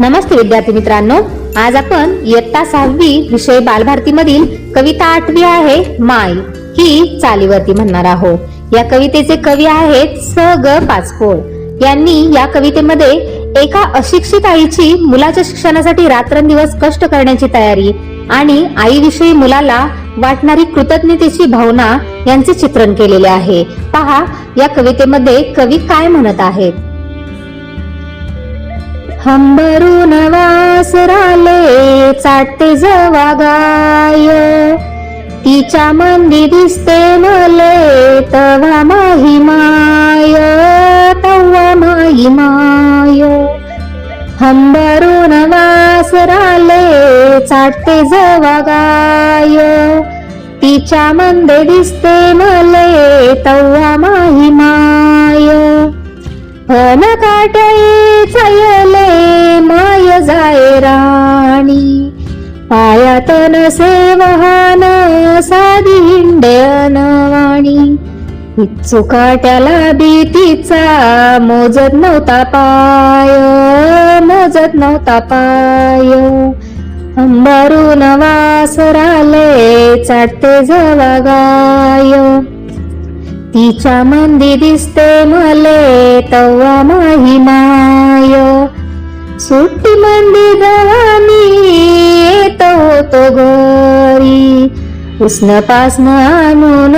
नमस्ते विद्यार्थी मित्रांनो. आज आपण इयत्ता सहावी विषय बालभारतीमधील कविता आठवी आहे माय. ही चालीवरती म्हणणार आहोत. या कवितेचे कवी आहेत स ग पाचपोळ यांनी या कवितेमध्ये एका अशिक्षित आईची मुलाच्या शिक्षणासाठी रात्रंदिवस कष्ट करण्याची तयारी आणि आईविषयी मुलाला वाटणारी कृतज्ञतेची भावना यांचे चित्रण केलेले आहे. पहा या कवितेमध्ये कवी काय म्हणत आहेत? हंबरून वासराले चाटते जवा गाय तिच्या मंदी दिसते मले तवा माही माय तवा माही माय. हंबरून वासराले चाटते जवा गाय तिच्या मंदे दिसते मले तवा माही माय. फन काटे चयले माय जाय राणी. पायात नसे वाहन साधी हिंडन वाणी. चुकाट्याला काट्याला भीतीचा मोजत नव्हता पाय मोजत नव्हता पाय. अंबरून वासराले चाटते जवा गाय. तिच्या मंदी दिसते मले तव्वा माही माय सुट्टी मंदी गवानी येत होतो घरी. उष्ण पासन आणून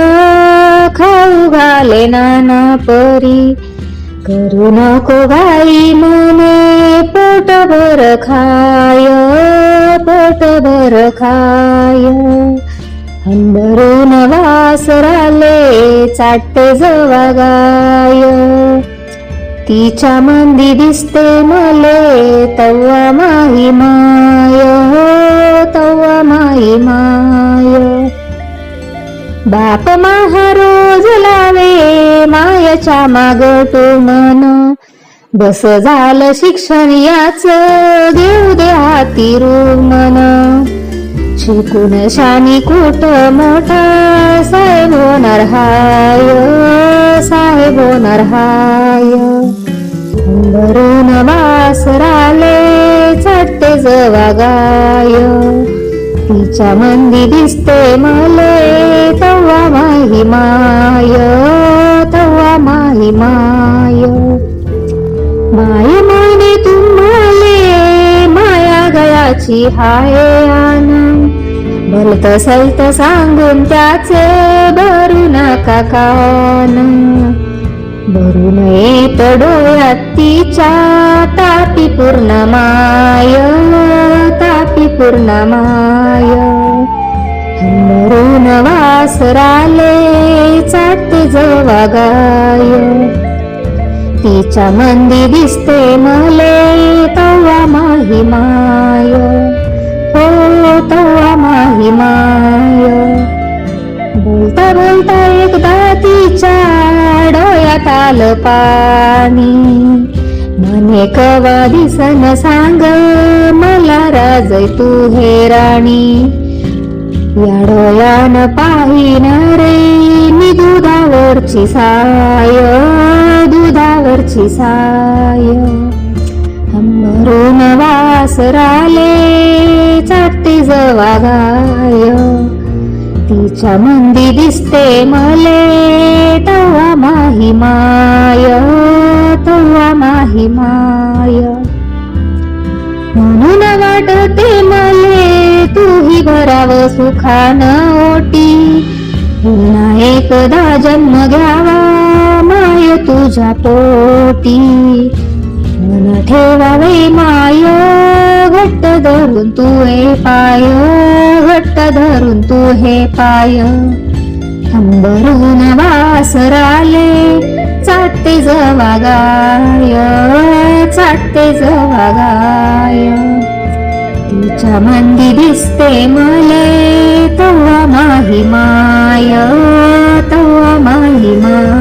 खाऊ घाले नाना परी. करू नको घाई मने पोट भर खाय पोट भर खाय. अंबरून वासराले चाटते जवागाय तिच्या मंदी दिसते मले तव्वा माही माय. हो तव्वा माही माय. बाप महारोज लावे मायच्या माग मन बस झालं शिक्षण याच घेऊ दे हाती मन शिकून शानी कुट मोठा साहेब होणार हाय साहेब होणार हाय भरून वासराले चटते जवागाय तिच्या मंदी दिसते मले तव्वा माही माय तव्वा माही माय. माय माने तुम्हाले माया गयाची हाय आना. भलत सलत सांगून त्याचे भरू नका कान भरू येत डोळ्यात तिच्या तापी पूर्ण माय तापी पूर्ण माय. मरून वासराले चाटते जवा गाय. तिच्या मंदी दिसते मले तवा माही माय. डोळ्यात पाणी. म्हणे कवा दिसन सांग मला राज तू हे राणी. या डोळ्यान रे मी दुधावरची साय दुधावरची साय. हंबरून वासराले चाटते जवा गाय. तिच्या मंदी दिसते मले सुखान ओटी. पुन्हा एकदा जन्म घ्यावा माय तुझ्या पोटी. मन ठेवावे माय घट्ट धरून तू हे पाय घट्ट धरून तू हे पाय. अंबरून वासराले चाटते जवा गाय चाटते जवा तुझ्या मंदी दिसते मले तो माही माय तो माही माय.